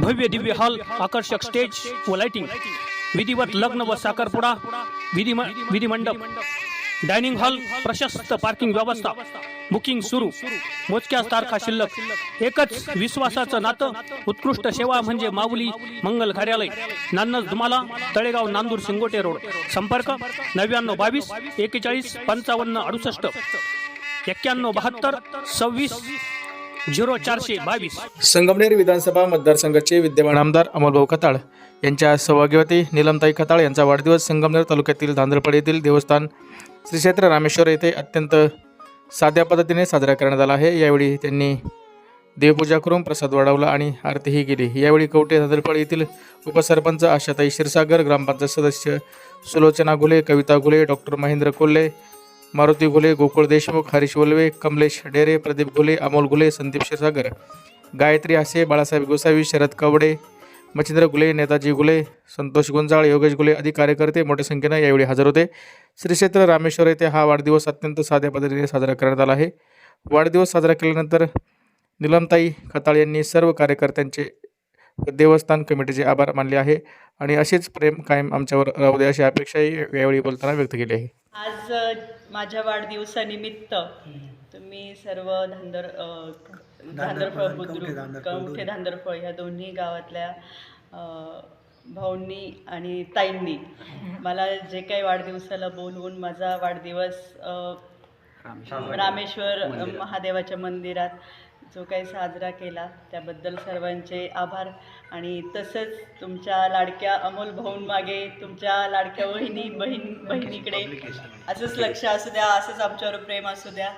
भव्य दिव्य हॉल आकर्षक स्टेज व लाइटिंग विधिवत लग्न व साखरपुडा विधिमंडप. डायनिंग हॉल प्रशस्त पार्किंग व्यवस्था. बुकिंग सुरू. मोजक्याच तारखा शिल्लक. एकच विश्वासाचं नातं. उत्कृष्ट सेवा म्हणजे माऊली मंगल कार्यालय. नान्नज धुमाला तळेगाव नांदूर शिंगोटे रोड. संपर्क नव्याण्णव बावीस एकेचाळीस पंचावन्न अडुसष्ट. एक्क्याण्णव बहात्तर सव्वीस झिरो चारशे बावीस. संगमनेर विधानसभा मतदारसंघाचे विद्यमान आमदार अमोलभाऊ खताळ यांच्या सहभागीवती निलमताई खताळ यांचा वाढदिवस संगमनेर तालुक्यातील धांदरपड येथील देवस्थान श्री क्षेत्र रामेश्वर येथे अत्यंत साध्या पद्धतीने साजरा करण्यात आला आहे. यावेळी त्यांनी देवपूजा करून प्रसाद वाढवला आणि आरतीही केली. यावेळी कवटे धांदरपड येथील उपसरपंच आशाताई क्षीरसागर ग्रामपंचायत सदस्य सुलोचना घुले कविता घुले डॉक्टर महेंद्र कोल्हे मारुती घुले गोकुळ देशमुख हरीश वल्वे कमलेश डेरे प्रदीप घुले अमोल घुले संदीप क्षीरसागर गायत्री आसे बाळासाहेब गोसावी शरद कवडे मच्छिंद्र गुले नेताजी गुले संतोष गुंजाळ योगेश गुले आदी कार्यकर्ते मोठ्या संख्येनं यावेळी हजर होते. श्री क्षेत्र रामेश्वर येथे हा वाढदिवस अत्यंत साध्या पद्धतीने साजरा करण्यात आला आहे. वाढदिवस साजरा केल्यानंतर निलमताई खताळ यांनी सर्व कार्यकर्त्यांचे देवस्थान कमिटीचे आभार मानले आहे. आणि असेच प्रेम कायम आमच्यावर राहू दे अशी अपेक्षाही यावेळी बोलताना व्यक्त केली आहे. आज माझ्या वाढदिवसानिमित्त तुम्ही सर्व धांदर धांदरफळ बुद्रुक कवठे धांदरफळ ह्या दोन्ही गावातल्या भाऊंनी आणि ताईंनी मला जे काही वाढदिवसाला बोलवून माझा वाढदिवस रामेश्वर महादेवाच्या मंदिरात जो काही साजरा केला त्याबद्दल सर्वांचे आभार. आणि तसंच तुमच्या लाडक्या अमोल भाऊंमागे तुमच्या लाडक्या वहिनी बहीण बहिणीकडे असंच लक्ष असू द्या असंच आमच्यावर प्रेम असू द्या.